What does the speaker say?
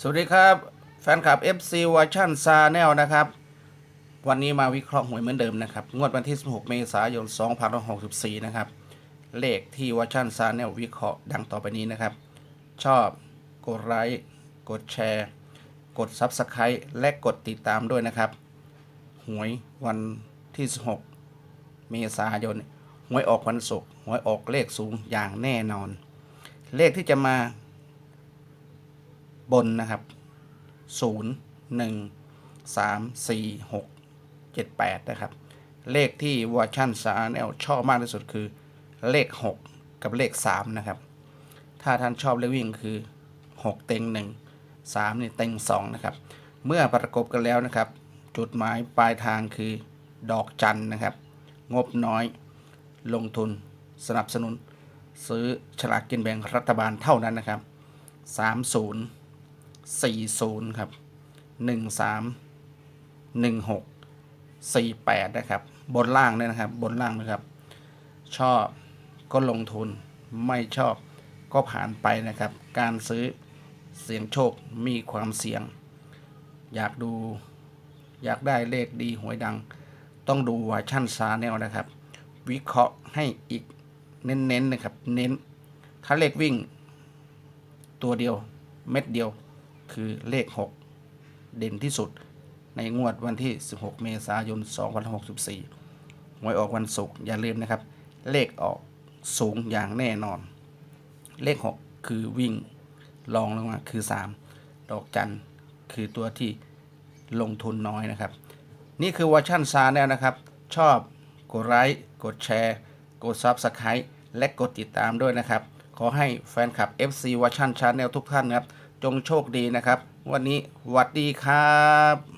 สวัสดีครับ แฟนคลับ FC ว a ชั่นซาแนลนะครับ วันนี้มาวิเคราะห์หวยเหมือนเดิมนะครับ งวดวันที่ 16 เมษายน 2564 นะครับ เลขที่ว a ชั่นซาแนลวิเคราะห์ดังต่อไปนี้นะครับ ชอบกดไลค์กดแชร์ กด Subscribe และกดติดตามด้วยนะครับ หวยวันที่ 16 เมษายน หวยออกวันศุกร์หวยออกเลขสูงอย่างแน่นอน เลขที่จะมา บนนะครับศูนย์หนึ่งสามสี่หกเจ็ดแปดนะครับ เลขที่วอร์ชันซาแนลชอบมากที่สุดคือเลขหกกับเลขสามนะครับ ถ้าท่านชอบเลขวิ่งคือหกเต็งหนึ่งสามนี่เต็งสองนะครับ เมื่อประกบกันแล้วนะครับ จุดหมายปลายทางคือดอกจันนะครับ งบน้อย ลงทุน สนับสนุน ซื้อฉลากกินแบ่งรัฐบาลเท่านั้นนะครับ 30 40 ครับ 13 16 48 นะครับ บนล่างเนี่ยนะครับ บนล่างนะครับ ชอบก็ลงทุนไม่ชอบก็ผ่านไปนะครับ การซื้อเสียงโชคมีความเสี่ยง อยากดูอยากได้เลขดีหวยดัง ต้องดูวาชั่นซาแนลนะครับ วิเคราะห์ให้อีกเน้นๆนะครับ เน้นถ้าเลขวิ่ง ตัวเดียวเม็ดเดียว คือเลข 6 เด่นที่สุด ในงวดวันที่ 16 เมษายน 2564 หวยออกวันศุกร์อย่าลืมนะครับ เลขออกสูงอย่างแน่นอน เลข 6 คือวิ่งลองลงมาคือ 3 ดอกจันคือตัวที่ลงทุนน้อยนะครับ นี่คือเวอร์ชั่นซาแนลนะครับ ชอบกดไลค์กดแชร์ กด Subscribe และกดติดตามด้วยนะครับ ขอให้แฟนคลับ FC ว a ชั่นชาแนลทุกท่านนะครับ จงโชคดีนะครับ วันนี้หวัดดีครับ